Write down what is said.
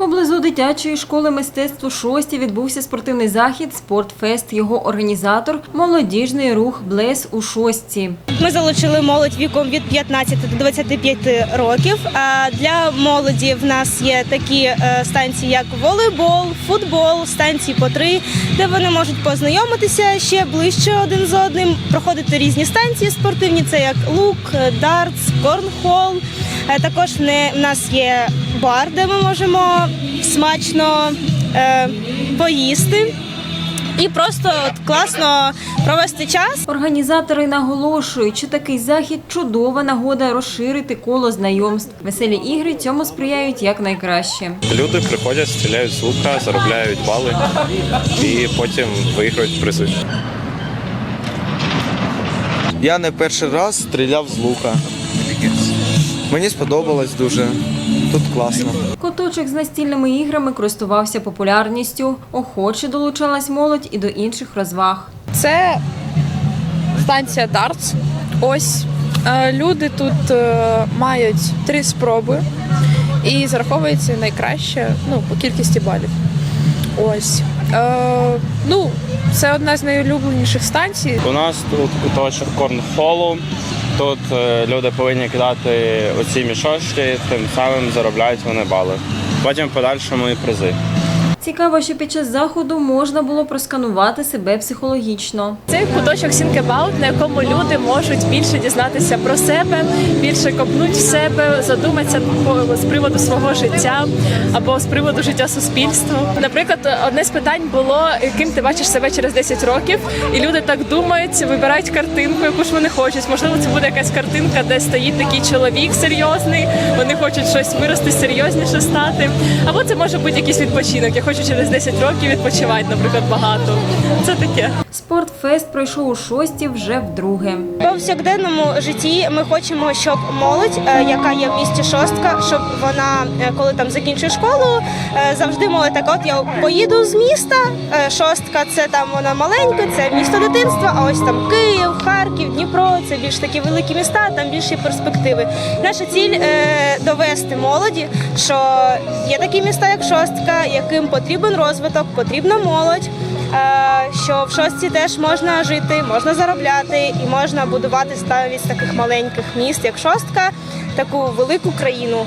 Поблизу дитячої школи мистецтв у шості відбувся спортивний захід «Спортфест». Його організатор – молодіжний рух «Блес» у шостці. Ми залучили молодь віком від 15 до 25 років. Для молоді в нас є такі е, станції, як волейбол, футбол, станції по три, де вони можуть познайомитися ще ближче один з одним, проходити різні станції спортивні, це як лук, е, дартс, корнхол. Е, Також не- в нас є бар, де ми можемо смачно е, поїсти. І просто от класно провести час. Організатори наголошують, що такий захід – чудова нагода розширити коло знайомств. Веселі ігри цьому сприяють якнайкраще. Люди приходять, стріляють з лука, заробляють бали і потім виграють призи. Я не перший раз стріляв з лука. Мені сподобалось дуже. Тут класно. Куточок з настільними іграми користувався популярністю. Охоче долучалась молодь і до інших розваг. Це станція Дартс. Ось е, люди тут е, мають три спроби і зараховується найкраще ну, по кількості балів. Ось. Е, ну, це одна з найулюбленіших станцій. У нас тут куточок корнхолу. Тут е, люди повинні кидати оці мішочки, тим самим заробляють вони бали. Потім в подальшому і призи. Цікаво, що під час заходу можна було просканувати себе психологічно. Це куточок Сінкебаут, на якому люди можуть більше дізнатися про себе, більше копнуть в себе, задуматися з приводу свого життя або з приводу життя суспільства. Наприклад, одне з питань було, ким ти бачиш себе через 10 років, і люди так думають, вибирають картинку, яку ж вони хочуть. Можливо, це буде якась картинка, де стоїть такий чоловік серйозний, вони хочуть щось вирости, серйозніше стати. Або це може бути якийсь відпочинок. Хочу через 10 років відпочивати, наприклад, багато. Це таке. Спортфест пройшов у шості вже вдруге. В повсякденному житті ми хочемо, щоб молодь, е, яка є в місті шостка, щоб вона, е, коли там закінчує школу, е, завжди молодь так, от я поїду з міста. Шостка це там вона маленька, це місто дитинства. А ось там Київ, Харків, Дніпро це більш такі великі міста, там більші перспективи. Наша ціль довести молоді, що є такі міста, як шостка, яким потрібен розвиток, потрібна молодь. Е, що в шостці теж можна жити, можна заробляти і можна будувати ставість таких маленьких міст, як шостка, таку велику країну.